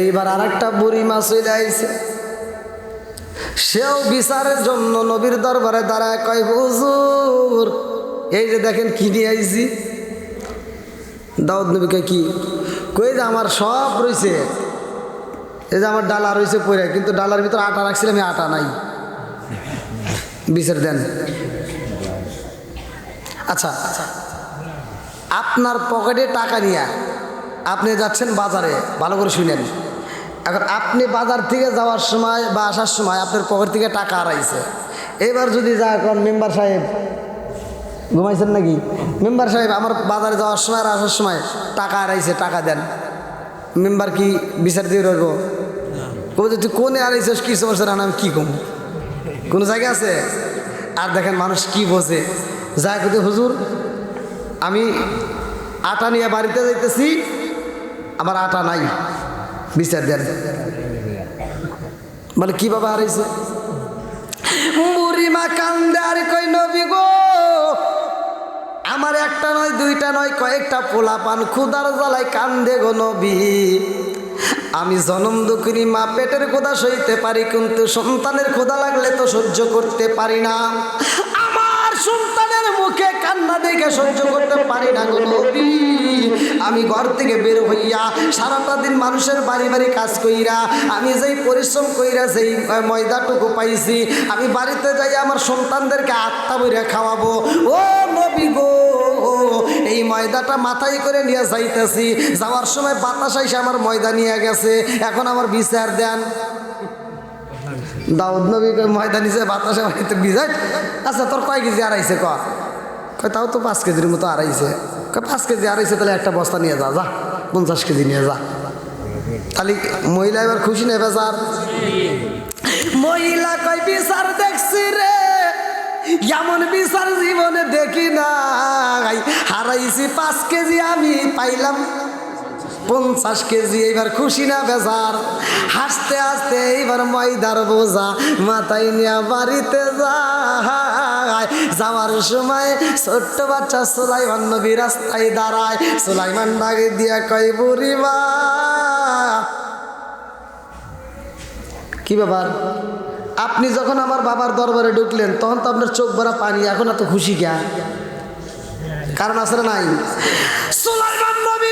এইবার আর একটা বুড়ি মাছ চলে সেও বিচারের জন্য নবীর দরবারে দাঁড়ায় কয়, হুজুর, এই যে দেখেন কি নিয়ে আইছি? দাউদ নবীকে কি? কই যে আমার সব রয়েছে এই যে আমার ডালা রয়েছে পরে কিন্তু ডালার ভিতরে আটা রাখছিলাম আটা নাই। বিচার দেন। আচ্ছা আপনার পকেটে টাকা নিয়ে আপনি যাচ্ছেন বাজারে, ভালো করে শুনেন। এখন আপনি বাজার থেকে যাওয়ার সময় বা আসার সময় আপনার পকেট থেকে টাকা হারাইছে। এবার যদি যা এখন মেম্বার সাহেব, ঘুমাইছেন নাকি? মেম্বার সাহেব, আমার বাজারে যাওয়ার সময় আর আসার সময় টাকা হারাইছে, টাকা দেন। মেম্বার কি বিচার দিয়ে রইব? কবে যে তুই কোনে হারাইছিস, কি সমস্যা? না আমি কী কম? কোনো জায়গা আছে? আর দেখেন মানুষ কি বোঝে? যা কিন্তু হুজুর, আমি আটা নিয়ে বাড়িতে যাইতেছি, আমার আটা নাই। বিচার দেন বলে কীভাবে হারাইছে? বুড়িমা কান্দে আর কই নবী গো? আমার একটা নয়, দুইটা নয়, কয়েকটা পোলা পান ক্ষুদার জ্বালায় কান্দে গো নবী। আমি জনম দুঃখিনী, মা পেটের ক্ষুদা সইতে পারি, কিন্তু সন্তানের ক্ষুদা লাগলে তো সহ্য করতে পারি না। আমার সন্তানের মুখে কান্না দেখে সহ্য করতে পারি না গো আমি ঘর থেকে বের হইয়া সারাটা দিন মানুষের বাড়ি বাড়ি কাজ কইরা আমি যেই পরিশ্রম কইরা আহ, ময়দাটুকু পাইছি আমি বাড়িতে যাই আমার সন্তানদেরকে আত্মা বইরা খাওয়াবো। ও নবী গো এই ময়দাটা মাথায় করে নিয়ে যাইতেছি। যাওয়ার সময় বাতাস আইসে আমার ময়দা নিয়ে গেছে। এখন আমার বিচার দেন। দাউদ নবী কয় ময়দা নিচে বাতাসে বাড়িতে বিজাই আচ্ছা তোর কয় কেজি আড়াইছে ক? কয়, তাও তো পাঁচ কেজির মতো আড়াইছে কয়, পাঁচ কেজি আড়াইছে তাহলে একটা বস্তা নিয়ে যা যা, পঞ্চাশ কেজি নিয়ে যা। তাহলে মহিলা এবার খুশি নেবে, স্যার? মহিলা কয়, বিচার দেখছি রে, এমন বিচার জীবনে দেখি নাই। হারাইছি পাঁচ কেজি আমি, পাইলাম। পঞ্চাশ কেজি, এইবার খুশি না বেজার? হাসতে হাসতে এইবার ময়দার বোঝা, মাথায় নিয়ে বাড়িতে যায়। যাওয়ার সময় ছোট্ট বাচ্চা সোলাইমান নবী রাস্তায় দাঁড়ায়। সোলাইমান ডাকে দিয়া কয় বুড়িমা কি ব্যাপার? আপনি যখন আমার বাবার দরবারে ঢুকলেন, তখন তো আপনার চোখ ভরা পানি, এখন এত খুশি কে কারণ আসলে নাই? সুলাইমান নবী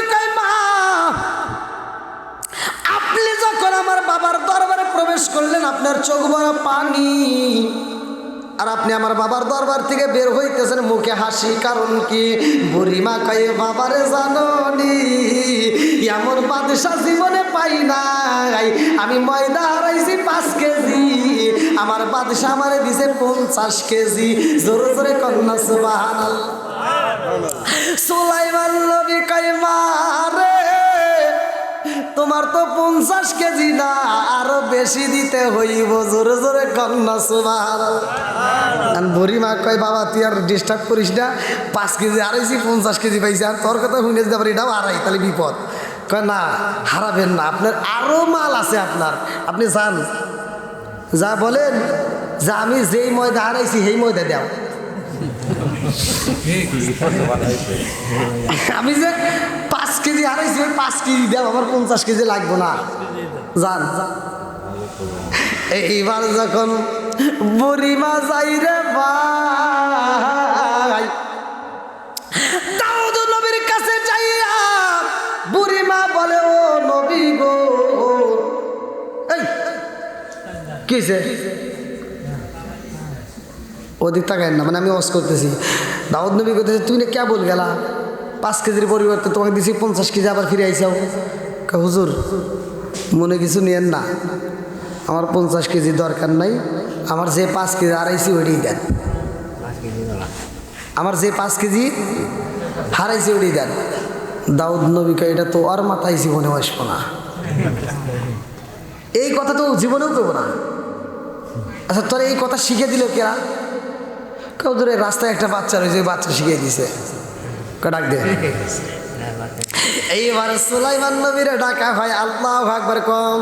যখন আমার বাবার দরবারে প্রবেশ করলেন আপনার চোখ ভরা পানি। আর আপনি আমার বাবার দরবার থেকে বের হইতেছেন মুখে হাসি কারণ কি? বুড়িমা কয়ে বাবারে জাননি এমন বাদশা জীবনে পাই নাই। আমি ময়দা হারাইছি পাঁচ কেজি আমার বাদশা আমারে দিছে পঞ্চাশ কেজি। জোরে জোরে কন্যা সুবাহান সুলাইমান নবী কয় মারে তোমার তো পঞ্চাশ কেজি না আরও বেশি দিতে হইব। জোরে জোরে কন্যা সুবাহান বুড়ি মা কয় বাবা তুই আর ডিস্টার্ব করিস না। পাঁচ কেজি আড়াইছি পঞ্চাশ কেজি পাইছি। আর তোর কথা শুনে যেতে পারি এটাও আড়াই তাহলে বিপদ। কয় না হারাবেন না। আপনার আরও মাল আছে আপনার। আপনি যান। যা বলেন যে আমি যেই ময়দা হারাইছি সেই ময়দা দাও। আমি যে পাঁচ কেজি হারাইছি ওই পাঁচ কেজি দাও আমার পঞ্চাশ কেজি লাগবো না। যান। এইবার যখন বুড়িমা যাই রে ভাই, দাউদ নবীর কাছে যাইয়া বুড়িমা বলে, ও নবী গো। এই, কি হয়েছে ওদিক তাকায় না মানে আমি অস করতেছি। দাউদ নবী করতেছি তুই না কে বল গেলা? পাঁচ কেজির পরিবর্তে তোমাকে দিছি পঞ্চাশ কেজি আবার ফিরে আইসাও। হুজুর মনে কিছু নিয়েন না। আমার পঞ্চাশ কেজি দরকার নাই। আমার যে পাঁচ কেজি আড়াইছি ওইটাই দেন। আমার যে পাঁচ কেজি হারাইছি ওইটাই দেন। দাউদ নবীকে এটা তো আর মাথায় জীবনে আসব না। এই কথা তো জীবনেও পেবো না। আচ্ছা তোর এই কথা শিখে দিল কেরা কেউ ধরে রাস্তায় একটা বাচ্চা রয়েছে বাচ্চা শিখিয়ে দিছে। ডাক দে। এইবার সুলাইমান নবীর ডাকা হয়, আল্লাহ আকবার কম।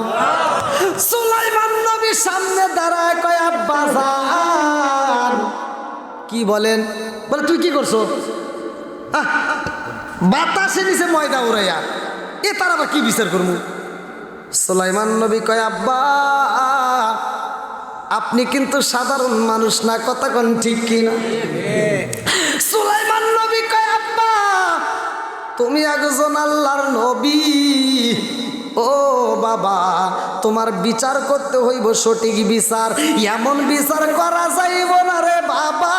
সুলাইমান নবীর সামনে দাঁড়ায় কয় আব্বাসান কি বলেন? বলে, তুই কি করছ? বাতাসে নিচে ময়দা উড়াইয়া, এ তার আবার কি বিচার করব সুলাইমান নবী কয়, আব্বা, আপনি কিন্তু সাধারণ মানুষ না, কথা কন ঠিক কিনা? তুমি একজন আল্লাহর নবী। ও বাবা, তোমার বিচার করতে হইব সঠিক বিচার। এমন বিচার করা যাইব না রে বাবা।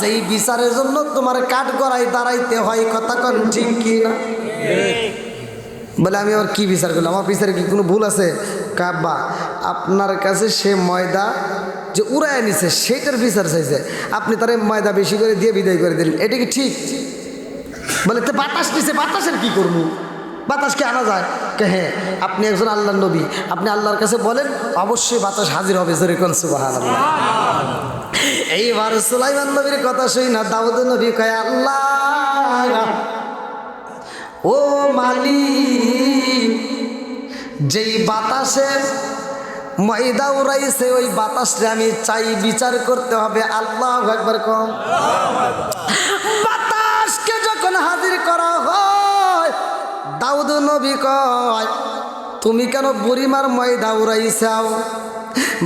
যেই বিচারের জন্য তোমার কাঠ গড়াই দাঁড়াইতে হয়, কথা কন ঠিক কি না? বলে, আমি আবার কি বিচার করলাম? আমার বিচারে কি কোনো ভুল আছে? কাব্বা, আপনার কাছে সে ময়দা যে উড়ায় নিছে, সেটার বিচার চাইছে। আপনি তারে ময়দা বেশি করে দিয়ে বিদায় করে দিলেন। এটা কি ঠিক? বলে, তো বাতাস নিছে, বাতাসের কি করব? বাতাসকে আনা যায়? কে হ্যাঁ আপনি একজন আল্লাহর নবী, আপনি আল্লাহর কাছে বলেন, অবশ্যই বাতাস হাজির হবে, জোরে কোন সুবাহান এইবার সুলাইমান নবীর কথা শুই না, দাউদ নবী কয়, আল্লাহ, ও মালিক, যেই বাতাসে ময়দা উড়াইছে, ওই বাতাসে আমি চাই, বিচার করতে হবে। আল্লাহ একবার কম। নবী কয়, তুমি কেন বুড়িমার ময়দা উড়াইছাও?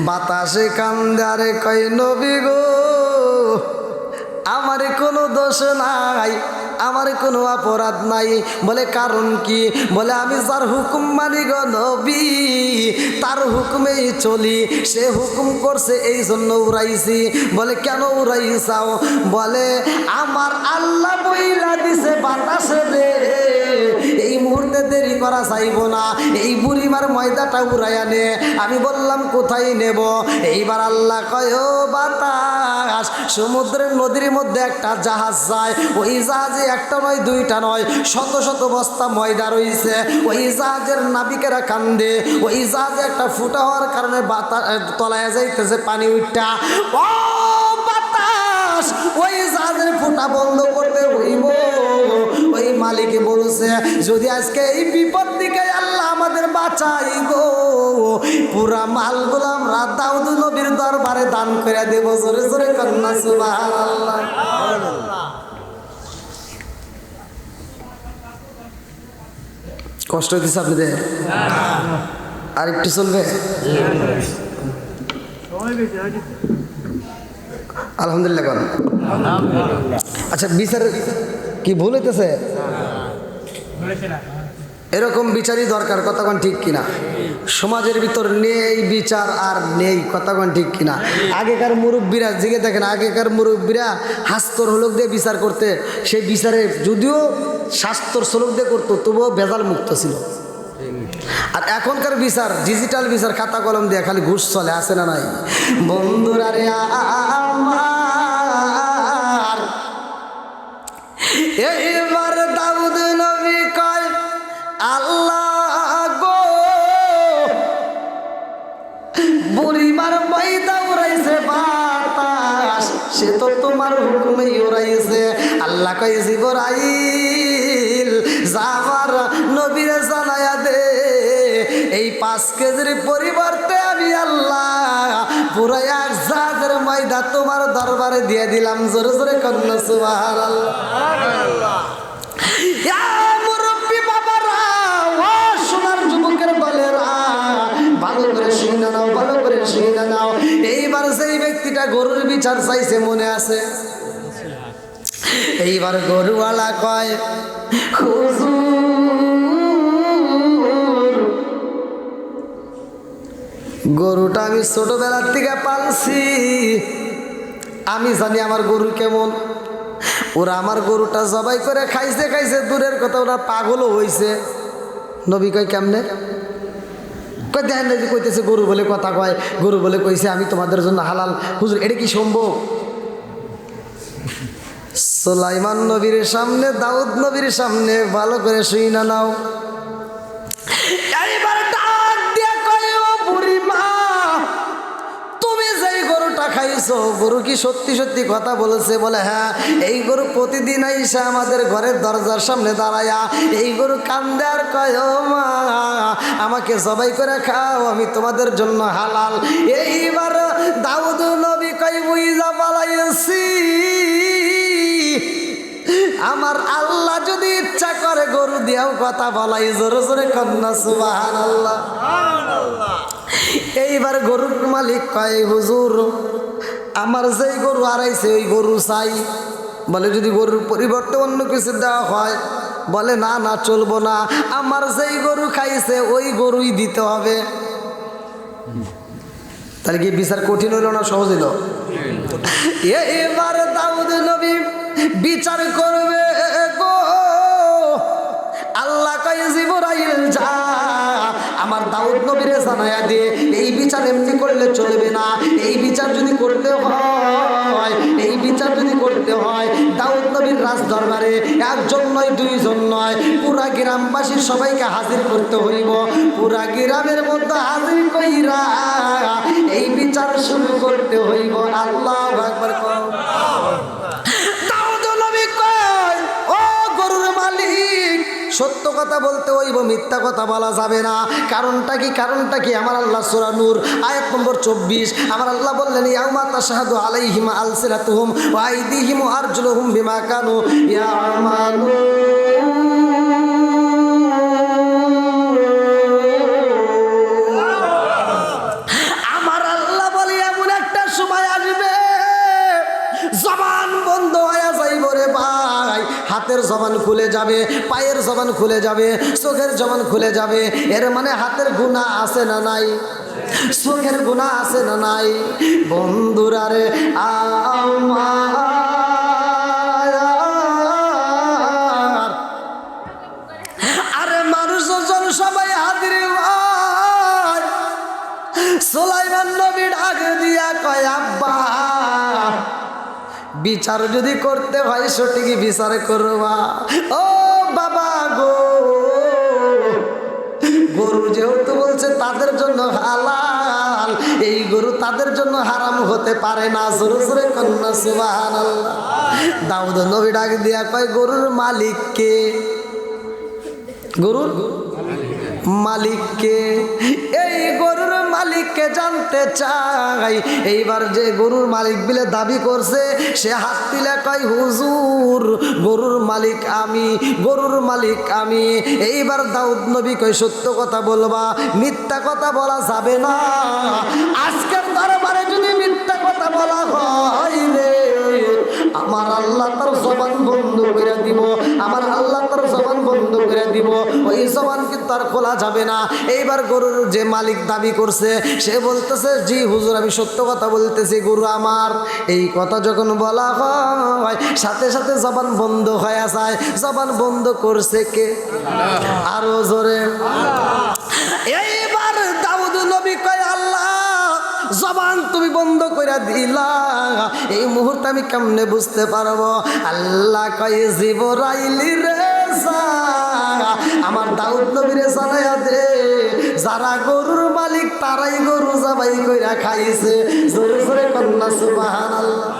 বাতাসে কান্দারে কয় নবী গো, আমার কোনো দোষ নাই, আমার কোনো অপরাধ নাই। বলে, কারণ কি? বলে, আমি যার হুকুম মানি গো নবী, তার হুকুমেই চলি, সে হুকুম করছে এই জন্য উড়াইছি। বলে, কেন উড়াইছাও? বলে, আমার আল্লাহ বইলা দিছে বাতাসে রে দেরি করা চাইব না। এই বুড়িমার ময়দাটা উড়াইয়া নে। আমি বললাম, কোথায় নেব? এইবার আল্লাহ কয় বাতাস, সমুদ্রের নদীর মধ্যে একটা জাহাজ যায়। ওই জাহাজে একটা নয়, দুইটা নয়, শত শত বস্তা ময়দা রইছে। ওই জাহাজের নাবিকেরা কান্দে। ওই জাহাজে একটা ফুটা হওয়ার কারণে বাতাস তলায় যাইতেছে পানি উঠটা ও বাতাস, ওই জাহাজের ফুটা বন্ধ করতে হইব। মালিকে বলছে, যদি আজকে এই বিপদ দিকে আল্লাহ আমাদের বাঁচাই গো, পুরা মালগুলো আমরা দাউদ নবীর দরবারে দান করে দেব। জোরে জোরে কন্যা, সুবহানাল্লাহ। কষ্ট হইতেছে আপনাদের? আর একটু চলবে? আলহামদুলিল্লাহ আচ্ছা বিচার কি ভুল হইতেছে? এরকম বিচারই দরকার কতক্ষণ ঠিক কিনা? সমাজের ভিতর নেই বিচার আর নেই কতক্ষণ ঠিক কিনা? আগেকার মুরব্বীরা, জিগে দেখেন, আগেকার মুরব্বীরা হাস্তর হলক দিয়ে বিচার করতে, সেই বিচারে যদিও স্বাস্থ্যর শ্লোক দিয়ে করতো, তবুও বেজাল মুক্ত ছিল। আর এখনকার বিচার ডিজিটাল বিচার, খাতা কলম দিয়ে খালি ঘুষ চলে আসে না নাই? বন্ধুরা রে আমার এইবার দাউদ নবী কয়, আল্লাহ গো, বুড়িমার ময়দা উড়াইছে বাতাস, সে তো তোমার হুকুমে উড়াইছে। আল্লাহ কয়, জিবরাইল, যাবার নবীরে জানায়া দে, এই পাঁচ কেজির পরিবর্তে আমি আল্লাহ এক জাহাজের ময়দা তোমার দরবারে দিয়ে দিলাম, জোরে জোরে কন্যা সুবাহ ভালো নাও, ভালো এইবার সেই ব্যক্তিটা গরুর বিচার চাইছে, মনে আছে? এইবার গরুওয়ালা কয়, হুজুর গরুটা আমি ছোটবেলার থেকে পালছি। আমি জানি আমার গরু কেমন। ওরা আমার গরুটা জবাই করে খাইছে খাইছে, দূরের কথা ওরা পাগলও হয়েছে নবী কয়, কেমনে? কইতেছে, গরু বলে কথা কয়, গরু বলে কইছে, আমি তোমাদের জন্য হালাল। হুজুর, এটা কি সম্ভব? সোলাইমান নবীর সামনে, দাউদ নবীর সামনে, ভালো করে শুই না নাও। খাইছো গরু কি সত্যি সত্যি কথা বলেছে? বলে হ্যাঁ এই গরু প্রতিদিন আইসা আমাদের ঘরের দরজার সামনে দাঁড়ায়া এই গরু কান্দে আর কয় মা আমাকে সবাই করে খাও আমি তোমাদের জন্য হালাল। এইবার দাউদ নবী কই বুইজা পালাইছি আমার আল্লাহ যদি ইচ্ছা করে গরু দিয়াও কথা বলাই জোরে জোরে কন্যা সুবাহান আল্লাহ এইবার গরুর মালিক কয় হুজুর আমার যেই গরু হারাইছে ওই গরু চাই। বলে যদি গরুর পরিবর্তে অন্য কিছু দেওয়া হয় বলে না না চলবো না। আমার যেই গরু খাইছে ওই গরুই দিতে হবে। তাহলে কি বিচার কঠিন হইল না সহজ হইল? এবার দাউদ নবী বিচার করবে। আল্লাহ কয়, জিবরাইল, যা। আমার দাউদ নবীরে জানায়া দে, এই বিচার এমনি করলে চলবে না। এই বিচার যদি করতে হয়, এই বিচার যদি করতে হয়, দাউদ নবীর রাজ দরবারে একজন নয়, দুইজন নয়, পুরা গ্রামবাসীর সবাইকে হাজির করতে হইব। পুরা গ্রামের মধ্যে হাজির কইরা এই বিচার শুরু করতে হইব। আল্লাহ একবার কও। সত্য কথা বলতে হইব, মিথ্যা কথা বলা যাবে না। কারণটা কি? কারণটা কি? আমার আল্লাহ সুরানুর নূর, আয়াত নম্বর চব্বিশ। আমার আল্লাহ বললেন ইয়াউমা তাশহাদু আলাইহিম আলসিরাতুহুম ওয়া আইদিহিম ওয়া আরজুলুহুম বিমা কানু। আমার হাতের জবান খুলে যাবে, পায়ের জবান খুলে যাবে, চোখের জবান খুলে যাবে। এর মানে হাতের গুণা আছে না নাই? চোখের গুণা আছে না নাই? বন্ধুরা রে, আমার। সবাই হাজির সোলাইমান নবী ডাক দিয়া কয়, আব্বা। বিচার যদি করতে হয়, সঠিক বিচার করবা। ও বাবা গো, গরু যেহেতু বলছে তাদের জন্য হালাল, এই গরু তাদের জন্য হারাম হতে পারে না। জোরে জোরে কন্যা সুবাহান দাউদ নবী ডাক দিয়া কয়, গরুর মালিককে গরুর মালিককে এই গরুর মালিককে জানতে চাই। এইবার যে গরুর মালিক বিলে দাবি করছে, সে হাত দিলে কয়, হুজুর, গরুর মালিক আমি, গরুর মালিক আমি। এইবার দাউদ নবী কয়, সত্য কথা বলবা, মিথ্যা কথা বলা যাবে না। আজকের দরবারে যদি মিথ্যা কথা বলা হয় রে আমার আল্লাহ তার জবান বন্ধ করে দিব আমার আল্লাহ তার জবান বন্ধ করে দিব ওই জবান কিন্তু আর খোলা যাবে না? এইবার গরুর যে মালিক দাবি করছে সে বলতেছে জি হুজুর আমি সত্য কথা বলতেছি গরু আমার। এই কথা যখন বলা হয় সাথে সাথে জবান বন্ধ হয়ে যায়। জবান বন্ধ করছে কে? আরও জোরে। এইবার বন্ধ করে দিলা। এই মুহূর্তে আমি কেমনে বুঝতে পারব? আল্লাহ কয়ে, জীবরাইলি রে যা। আমার দাউদ নবীরে জানাইয়া দে। যারা গরুর মালিক, তারাই গরু জবাই কইরা খাইছে। জোরে জোরে কন্যা, সুবহানাল্লাহ।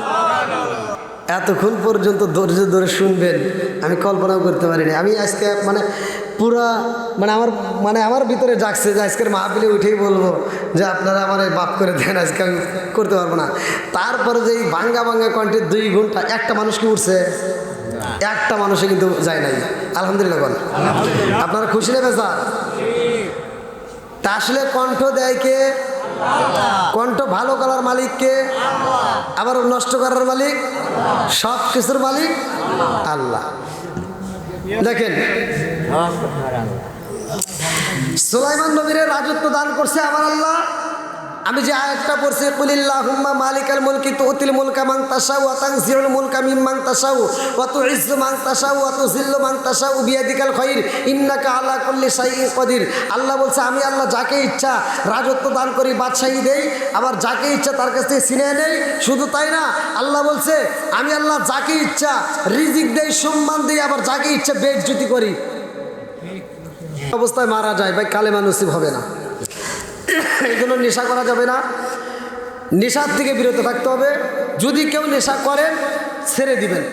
এতক্ষণ পর্যন্ত ধৈর্য ধরে শুনবেন, আমি কল্পনাও করতে পারিনি। আমি আজকে মানে পুরা মানে আমার মানে আমার ভিতরে জাগছে যে আজকের মাহফিলে উঠেই বলব যে আপনারা আমার বাপ করে দেন আজকে আমি করতে পারব না। তারপরে যে এই ভাঙ্গা ভাঙ্গা কণ্ঠে দুই ঘণ্টা একটা মানুষ কি উঠছে? একটা মানুষে কিন্তু যায় নাই। আলহামদুলিল্লাহ বল আপনারা খুশি নেবে স্যার তা আসলে কণ্ঠ দেয় কে? কণ্ঠ ভালো করার মালিককে আবার নষ্ট করার মালিক? সব কিছুর মালিক আল্লাহ। দেখেন সুলাইমান নবীর রাজত্ব দান করছে আমার আল্লাহ। আমি যে আয়াতটা পড়ছি কুলিল্লাহ হুম্মা মালিকাল মুলকি তুতিল মুলকা মাং তাসাউ ওয়া তানজিউল মুলকা মিম্মান তাসাউ ওয়া তুইজ্জু মাং তাসাউ ওয়া তুযিল্লু মাং তাসাউ বিয়াদিকাল খাইর, ইন্নাকা আলা কুল্লি শাইইন কদির। আল্লাহ বলছে, আমি আল্লাহ যাকে ইচ্ছা রাজত্ব দান করি, বাদশাহী দেই। আবার যাকে ইচ্ছা তার কাছ থেকে ছিনিয়ে নেই, শুধু তাই না, আল্লাহ বলছে, আমি আল্লাহ যাকে ইচ্ছা রিজিক দেই, সম্মান দেই, আবার যাকে ইচ্ছা বেজ্জুতি করি। অবস্থায় মারা যায় ভাই কালেমা নসিব হবে না। এই জন্য নেশা করা যাবে না। নেশার থেকে বিরত থাকতে হবে। যদি কেউ নেশা করেন ছেড়ে দিবেন।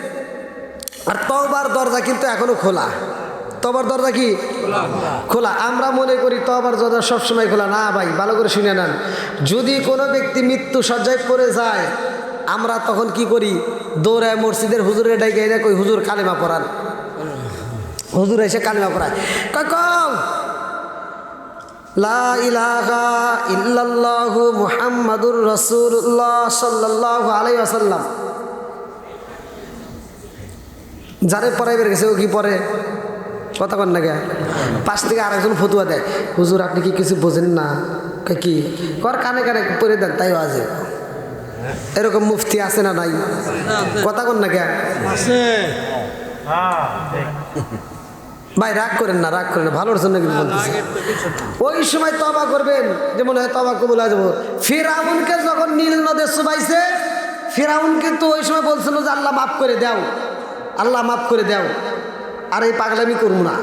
আর তবার দরজা কিন্তু এখনও খোলা। তবার দরজা কি? খোলা। আমরা মনে করি তবার দরজা সবসময় খোলা। না ভাই ভালো করে শুনে নেন। যদি কোনো ব্যক্তি মৃত্যু সজ্জায় পড়ে যায় আমরা তখন কি করি? দৌড়ায় মসজিদের হুজুরের ডাইকে এনে কই হুজুর কালিমা পড়ান। হুজুর এসে কালিমা পড়ায় কাকম লা ইলাহা ইল্লাল্লাহু মুহাম্মাদুর রাসূলুল্লাহ সাল্লাল্লাহু আলাইহি ওয়াসাল্লাম। যারে পড়াই বের গেছে ও কি পড়ে? কথা কন না গে পাশ থেকে আরেকজন ফতুয়া দেয় হুজুর আপনি কি কিছু বোঝেন না? কি? কর কানে কানে পরে দেন তাই আজে এরকম মুফতি আছে না নাই? কথা কন না গে ভাই, রাগ করেন না, রাগ করেন ভালোর জন্য কিন্তু বলতেছি। ওই সময় তবা করবেন, যে মনে হয় তবা কবুল হয়ে যাব। ফিরাউনকে যখন নীল নদে সুবাইছে ফিরাউন কিন্তু ওই সময় বলছিল যে, আল্লাহ মাফ করে দাও, আল্লাহ মাফ করে দাও, আর এই পাগলামি করব না।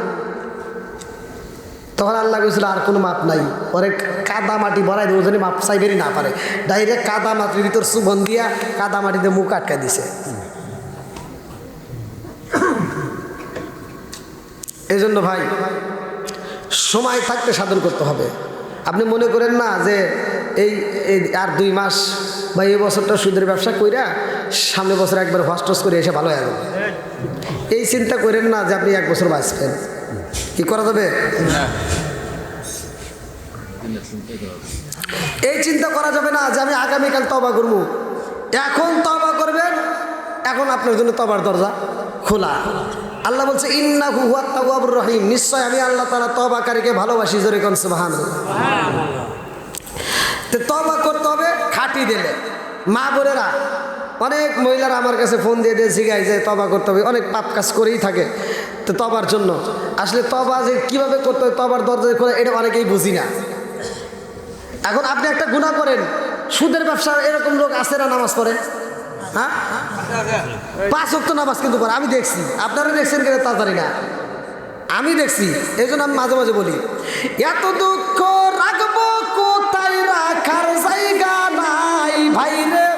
তখন আল্লাহ কইছিল, আর কোনো মাপ নাই। পরে কাদা মাটি ভরাই দেবো, যেন মাপ চাইবেরই না পারে। ডাইরেক্ট কাদা মাটির ভিতর সুবন দিয়া কাদা মাটিতে মুখ আটকা দিছে। এই জন্য ভাই, সময় থাকতে সাধন করতে হবে। আপনি মনে করেন না যে এই আর দুই মাস বা এই বছরটা সুদের ব্যবসা কইরা সামনে বছর একবার হস্টস করে এসে ভালো হয়ে এই চিন্তা করেন না যে আপনি এক বছর বাঁচবেন। কি করা যাবে? এই চিন্তা করা যাবে না যে আমি আগামীকাল তবা করব। এখন তবা করবেন, এখন আপনার জন্য তবার দরজা খোলা। আল্লাহ বলছে ইন্না হুয়া তাওয়াবুর রহিম। নিশ্চয় আমি আল্লাহ তালা তবাকারীকে ভালোবাসি, জোরে কন সুবহান তো তবা করতে হবে, খাটি দিলে। মা বোনেরা, অনেক মহিলারা আমার কাছে ফোন দিয়ে দিয়ে শিখায় যে তবা করতে হবে, অনেক পাপ কাজ করেই থাকে তো তবার জন্য। আসলে তবা যে কীভাবে করতে হবে তবার দরজা করে এটা অনেকেই বুঝি না। এখন আপনি একটা গুণা করেন, সুদের ব্যবসা এরকম লোক আছে না নামাজ পড়ে? হ্যাঁ? পাঁচ অক্ট নামাজ কিন্তু পড়ে, আমি দেখছি। আপনারা দেখছেন কেন তাড়াতাড়ি না। আমি দেখছি, এই জন্য আমি মাঝে মাঝে বলি, এত দুঃখ রাখব কোথায় রাখার জায়গা নাই ভাই রে?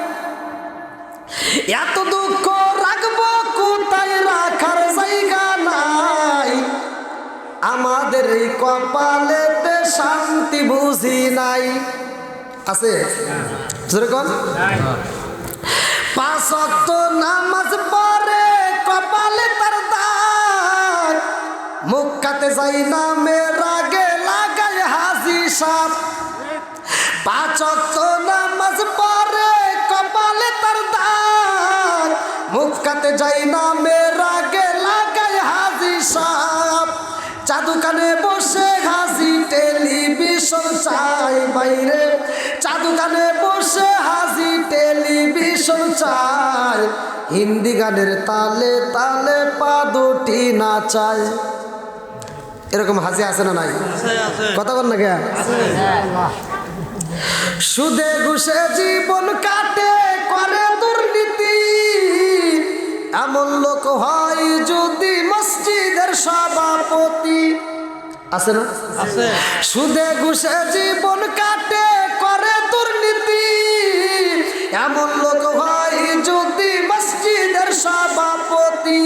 এত দুঃখ রাখব কোথায় রাখার জায়গা নাই? আমাদের এই কপালেতে শান্তি বুঝি নাই। আছে? নামাজ পড়ে, কপালে মুখ লাগায় হাসি সাপ। নামাজ পড়ে, কপালে মুখ লাগায় হাসি সাপ। চাদু কানে বসে হাসি টেলিভিশন চাই বাইরে। চাদু কানে বসে হাসি টেলিভিশন চাই হিন্দি গানের তালে তালে পা দুটি নাচায়। এরকম হাসি আছে না নাই? কথা বল না কে সুদে ঘুষে জীবন কাটে করে দুর্নীতি। এমন লোক হয় যদি মসজিদের সভাপতি। আছে না? সুদে ঘুষে জীবন কাটে এমন লোক হয় যদি মসজিদের সভাপতি।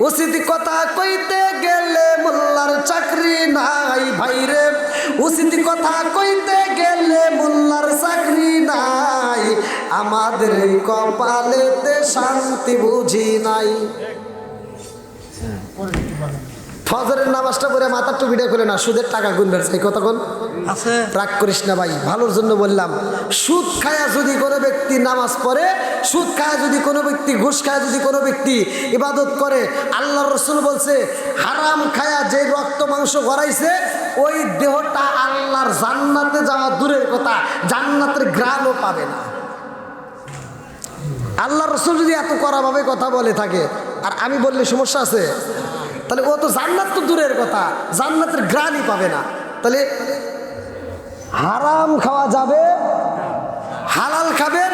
উচিত কথা কইতে গেলে মোল্লার চাকরি নাই ভাইরে। উচিত কথা কইতে গেলে মোল্লার চাকরি নাই। আমাদের কপালেতে শান্তি বুঝি নাই। ফজরের নামাজটা পরে মাথার টুপিটা করে না সুদের টাকা গুনবেন কথা কোন আছে। রাগ করিস না ভাই ভালোর জন্য বললাম। সুদ খায়া যদি কোনো ব্যক্তি নামাজ পড়ে সুদ খায়া যদি কোনো ব্যক্তি ঘুষ খায়া যদি কোনো ব্যক্তি ইবাদত করে আল্লাহ রসুল বলছে হারাম খায়া যে রক্ত মাংস গড়াইছে ওই দেহটা আল্লাহর জান্নাতে যাওয়া দূরের কথা জান্নাতের গ্রামও পাবে না। আল্লাহ রসুল যদি এত কড়াভাবে কথা বলে থাকে আর আমি বললে সমস্যা আছে? তাহলে ও তো জান্নাত তো দূরের কথা, জান্নাতের গ্রানই পাবে না। তাহলে হারাম খাওয়া যাবে, হালাল খাবেন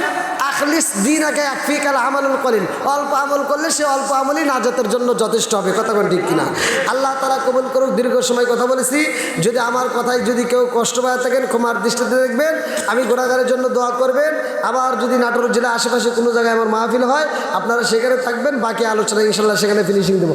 আখলিস দিন আগে একফিকাল আমল করেন অল্প আমল করলে সে অল্প আমলই নাজাতের জন্য যথেষ্ট হবে, কথা কোন ঠিক কিনা? আল্লাহ তারা কবুল করুক, দীর্ঘ সময় কথা বলেছি। যদি আমার কথায় যদি কেউ কষ্ট পায় থাকেন, ক্ষমার দৃষ্টিতে দেখবেন, আমি গোড়াগারের জন্য দোয়া করবেন। আবার যদি নাটোর জেলা আশেপাশে কোনো জায়গায় আমার মাহফিল হয়, আপনারা সেখানে থাকবেন, বাকি আলোচনা ইনশাল্লাহ সেখানে ফিনিশিং দেবো।